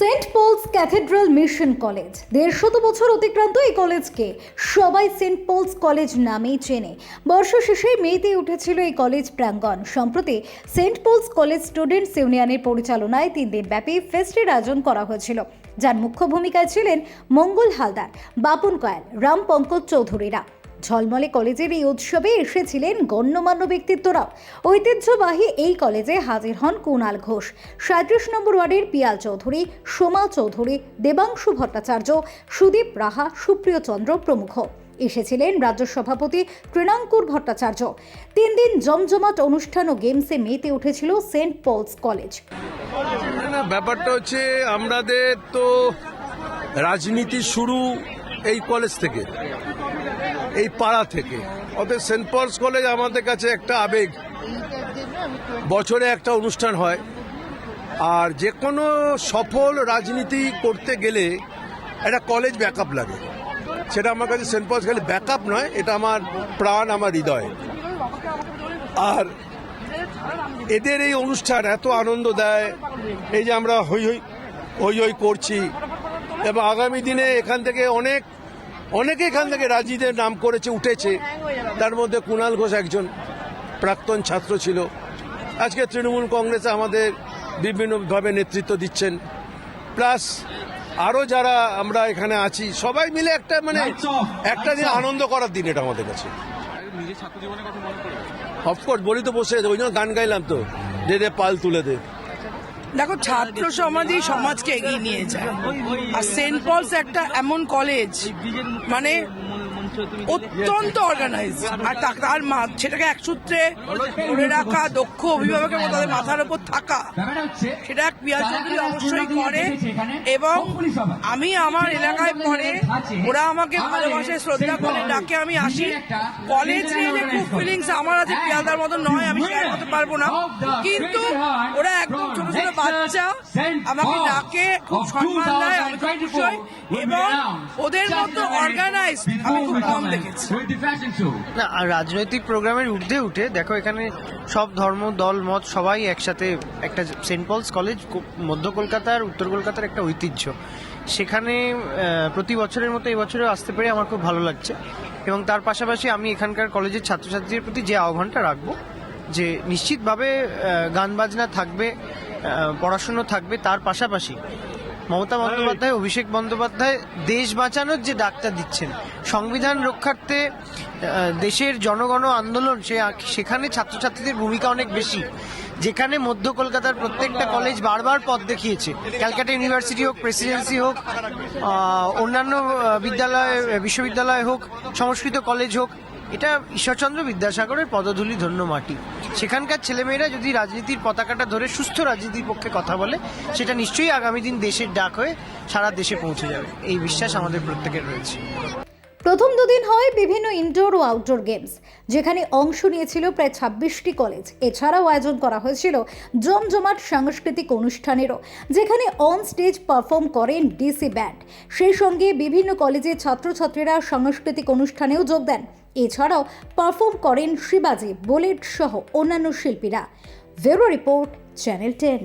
Saint Paul's Cathedral Mission College. দেড়শত বছর অতিক্রান্ত এই কলেজকে সবাই সেন্ট পলস কলেজ নামেই চেনে। বর্ষ শেষে মেয়েতে উঠেছিল এই কলেজ প্রাঙ্গণ। সম্প্রতি সেন্ট পলস কলেজ স্টুডেন্টস ইউনিয়নের পরিচালনায় তিন দিন ব্যাপী ফেস্টের আয়োজন করা হয়েছিল। যার মুখ্য ভূমিকায় ছিলেন মঙ্গল হালদার, বাপন কয়াল, রাম পঙ্কজ চৌধুরীরা। ঝলমলে কলেজের এই উৎসবে এসেছিলেন গণ্যমান্য ব্যক্তিত্বরাও। ঐতিহ্যবাহী এই কলেজে হাজির হন কুণাল ঘোষ। সাঁত্রিশ নম্বর ওয়ার্ডের পিয়াল চৌধুরী, সোমা চৌধুরী, দেবাংশু ভট্টাচার্য, সুদীপ রাহা, সুপ্রিয় চন্দ্র প্রমুখ। এসেছিলেন রাজ্য সভাপতি তৃণাঙ্কুর ভট্টাচার্য। তিন দিন জমজমাট অনুষ্ঠান ও গেমসে মেতে উঠেছিল সেন্ট পলস কলেজ। ব্যাপারটা হচ্ছে আমাদের তো রাজনীতি শুরু এই কলেজ থেকে। এই পাড়া থেকে। অতএব সেন্ট পলস কলেজ আমাদের কাছে একটা আবেগ। বছরে একটা অনুষ্ঠান হয়। আর যে কোনো সফল রাজনীতি করতে গেলে একটা কলেজ ব্যাকআপ লাগে। সেটা আমার কাছে সেন্ট পলস খালি ব্যাকআপ নয়, এটা আমার প্রাণ, আমার হৃদয়। আর এদের এই অনুষ্ঠান এত আনন্দ দেয়। এই যে আমরা হই হই হই হই করছি। এবং আগামী দিনে এখান থেকে অনেক অনেকে এখান থেকে রাজিদের নাম করেছে উঠেছে। তার মধ্যে কুণাল ঘোষ একজন প্রাক্তন ছাত্র ছিল। আজকে তৃণমূল কংগ্রেসে আমাদের বিভিন্নভাবে নেতৃত্ব দিচ্ছেন। প্লাস আরও যারা আমরা এখানে আছি সবাই মিলে একটা মানে একটা দিন আনন্দ করার দিন এটা আমাদের কাছে। অফকোর্স বলি তো বসে ওই জন্য গান গাইলাম তো। দে দে পাল তুলে দে। দেখো, ছাত্র সমাজই সমাজকে এগিয়ে নিয়ে যায়। আর সেন্ট পলস একটা এমন কলেজ মানে অত্যন্ত অর্গানাইজ আর তার সেটাকে এক সূত্রে ধরে রাখা, দক্ষ অভিভাবকের মতো তাদের মাথার উপর থাকা। সেটা এক পিয়া চৌধুরী অবশ্যই করে। এবং আমি আমার এলাকায় পড়ে, ওরা আমাকে ভালোবাসে, শ্রদ্ধা করে, ডাকে, আমি আসি। কলেজ নিয়ে যে খুব ফিলিংস আমার আছে পিয়াদার মতো নয়, আমি শেয়ার করতে পারব না। কিন্তু ওরা একদম আমাকে ডাকে খুব সম্মান দেয় আমি খুব খুশি হই এবং ওদের মতো অর্গানাইজ আমি খুব কম দেখেছি। না আর রাজনৈতিক প্রোগ্রামের ঊর্ধ্বে উঠে দেখো এখানে সব ধর্ম দল মত সবাই একসাথে একটা সেন্ট পলস কলেজ কো- মধ্য কলকাতার উত্তর কলকাতার একটা ঐতিহ্য। সেখানে প্রতি বছরের মতো এবছরে আসতে পেরে আমার খুব ভালো লাগছে। এবং তার পাশাপাশি আমি এখানকার কলেজের ছাত্রছাত্রীদের প্রতি যে আহ্বানটা রাখব যে নিশ্চিতভাবে গান বাজনা থাকবে পড়াশুনো থাকবে তার পাশাপাশি মমতা বন্দ্যোপাধ্যায় অভিষেক বন্দ্যোপাধ্যায় দেশ বাঁচানোর যে ডাকটা দিচ্ছেন সংবিধান রক্ষার্থে দেশের জনগণ আন্দোলন সে সেখানে ছাত্রছাত্রীদের ভূমিকা অনেক বেশি। যেখানে মধ্য কলকাতার প্রত্যেকটা কলেজ বারবার পথ দেখিয়েছে। ক্যালকাটা ইউনিভার্সিটি হোক প্রেসিডেন্সি হোক অন্যান্য বিদ্যালয় বিশ্ববিদ্যালয় হোক সংস্কৃত কলেজ হোক এটা ঈশ্বরচন্দ্র বিদ্যাসাগরের পদধূলি ধন্য মাটি। সেখানকার ছেলেমেয়েরা যদি রাজনীতির পতাকাটা ধরে সুস্থ রাজনীতির পক্ষে কথা বলে, সেটা নিশ্চয়ই আগামী দিন দেশের ডাক হয়ে সারা দেশে পৌঁছে যাবে। এই বিশ্বাস আমাদের প্রত্যেকের রয়েছে। প্রথম দুদিন হয় বিভিন্ন ইনডোর ও আউটডোর গেমস যেখানে অংশ নিয়েছিল প্রায় ছাব্বিশটি কলেজ এছাড়াও আয়োজন করা হয়েছিল জমজমাট সাংস্কৃতিক অনুষ্ঠানেরও, যেখানে অন স্টেজ পারফর্ম করেন ডিসি ব্যান্ড সেই সঙ্গে বিভিন্ন কলেজের ছাত্রছাত্রীরা সাংস্কৃতিক অনুষ্ঠানেও যোগ দেন। এছাড়াও পারফর্ম করেন শিবাজি বুলেট সহ অন্যান্য শিল্পীরা। ভেরো রিপোর্ট চ্যানেল টেন